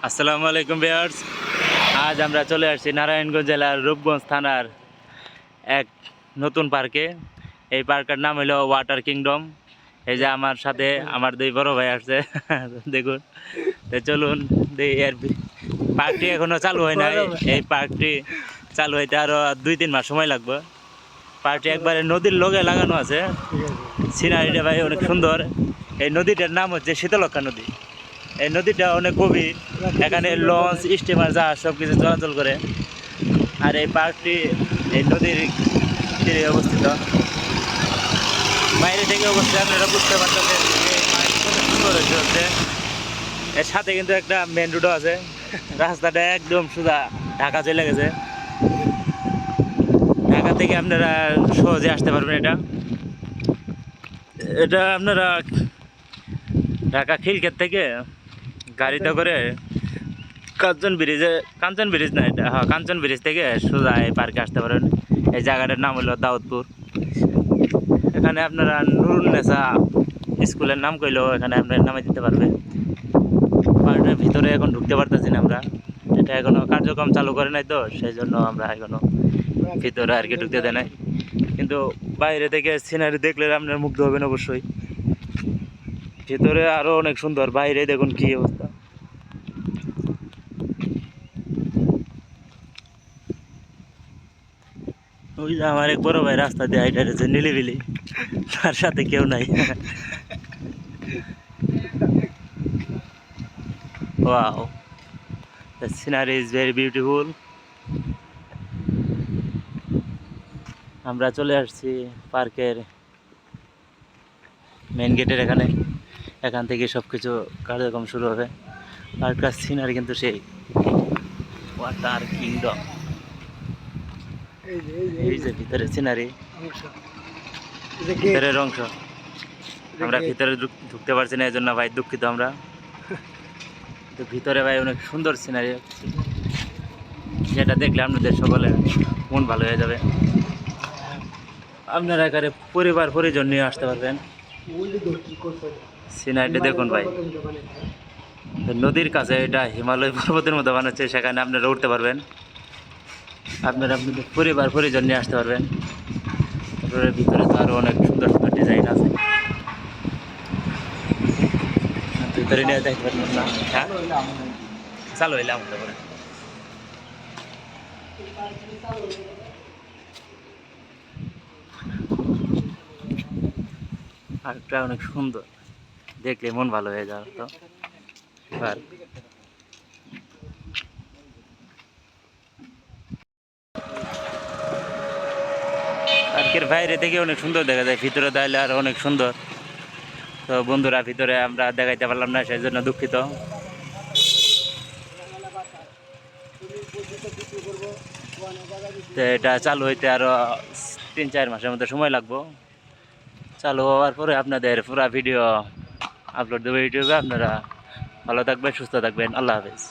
আসসালামু আলাইকুম বিয়ার্স আজ আমরা চলে আসছি নারায়ণগঞ্জ জেলার রূপগঞ্জ থানার এক নতুন পার্কে। এই পার্কের নাম হলো ওয়াটার কিংডম এই যে আমার সাথে আমার দুই বড় ভাই আসছে। দেখুন। তো চলুন এর পার্কটি এখনও চালু হয় নাই। এই পার্কটি চালু হইতে আরও দুই তিন মাস সময় লাগবে। পার্কটি একবারে নদীর লগে লাগানো আছে। সিনারিটা ভাই অনেক সুন্দর। এই নদীটার নাম হচ্ছে শীতলক্ষা নদী। এই নদীটা অনেক গভীর। এখানে লঞ্চ, স্টিমার জাহাজ সব কিছু চলাচল করে। আর এই পার্কটি এই নদীর তীরে অবস্থিত। বাইরে থেকে অবস্থিত, আপনারা বুঝতে পারতেছেন এর সাথে কিন্তু একটা মেন রোডও আছে। রাস্তাটা একদম সোজা ঢাকা চলে গেছে। ঢাকা থেকে আপনারা সহজে আসতে পারবেন এটা। এটা আপনারা ঢাকা খিলক্ষেত থেকে গাড়িতে করে কাঞ্চন ব্রিজে, কাঞ্চন ব্রিজ না এটা হ্যাঁ কাঞ্চন ব্রিজ থেকে সোজা এই পার্কে আসতে পারেন। এই জায়গাটার নাম হলো দাউদপুর। এখানে আপনারা নুরুল নেসা স্কুলের নাম কইলেও এখানে আপনার নামে দিতে পারবে। পার্কের ভিতরে এখন ঢুকতে পারতেছি না আমরা। এটা এখনও কার্যক্রম চালু করে নাই তো, সেই জন্য আমরা এখনও ভিতরে আর কি ঢুকতে দেয় নাই। কিন্তু বাইরে থেকে সিনারি দেখলে আপনার মুগ্ধ হবেন অবশ্যই। ভিতরে আরও অনেক সুন্দর, বাইরে দেখুন কি অবস্থা। ওই যে আমার এক বড় ভাই রাস্তা দিয়ে হাইটা রয়েছে নিলিবিলি। তার সাথে কেউ নাই। Wow the scenery is very beautiful. আমরা চলে আসছি পার্কের মেন গেটের এখানে। এখান থেকে সব কিছু কার্যক্রম শুরু হবে। পার্কটার সিনারি কিন্তু সেই। ওয়াটার কিংডম এই যে ভিতরে সিনারি ভিতরের অংশ। আমরা ভিতরে ঢুকতে পারছি না এই জন্য ভাই দুঃখিত আমরা। তো ভিতরে ভাই অনেক সুন্দর সিনারি যেটা দেখলে আপনাদের সকলে মন ভালো হয়ে যাবে। আপনারা এখানে পরিবার পরিজন নিয়ে আসতে পারবেন? সিনারিটা দেখুন ভাই। নদীর কাছে এটা হিমালয় পর্বতের মতো বানাচ্ছে সেখানে আপনারা উঠতে পারবেন। আপনারা আপনাদের পরিবার, পরিজন নিয়ে আসতে পারবেন। তারপরে ভিতরে তো আরও অনেক সুন্দর সুন্দর ডিজাইন আছে। ভিতরে নিয়ে দেখতে পারবেন হ্যাঁ? চালু হইলে আমাদের করে পার্কটা অনেক সুন্দর। দেখলে মন ভালো হয়ে যাবে তো। পার্ক। পার্কের বাইরে থেকে অনেক সুন্দর দেখা যায়। ভিতরে দাঁড়ালে আর অনেক সুন্দর। তো বন্ধুরা, ভিতরে আমরা দেখাইতে পারলাম না সেই জন্য দুঃখিত। তো এটা চালু হইতে আরও তিন চার মাসের মতো সময় লাগবো। চালু হওয়ার পরে আপনাদের পুরা ভিডিও আপলোড দেবো ইউটিউবে। আপনারা ভালো থাকবেন, সুস্থ থাকবেন। আল্লাহ হাফেজ।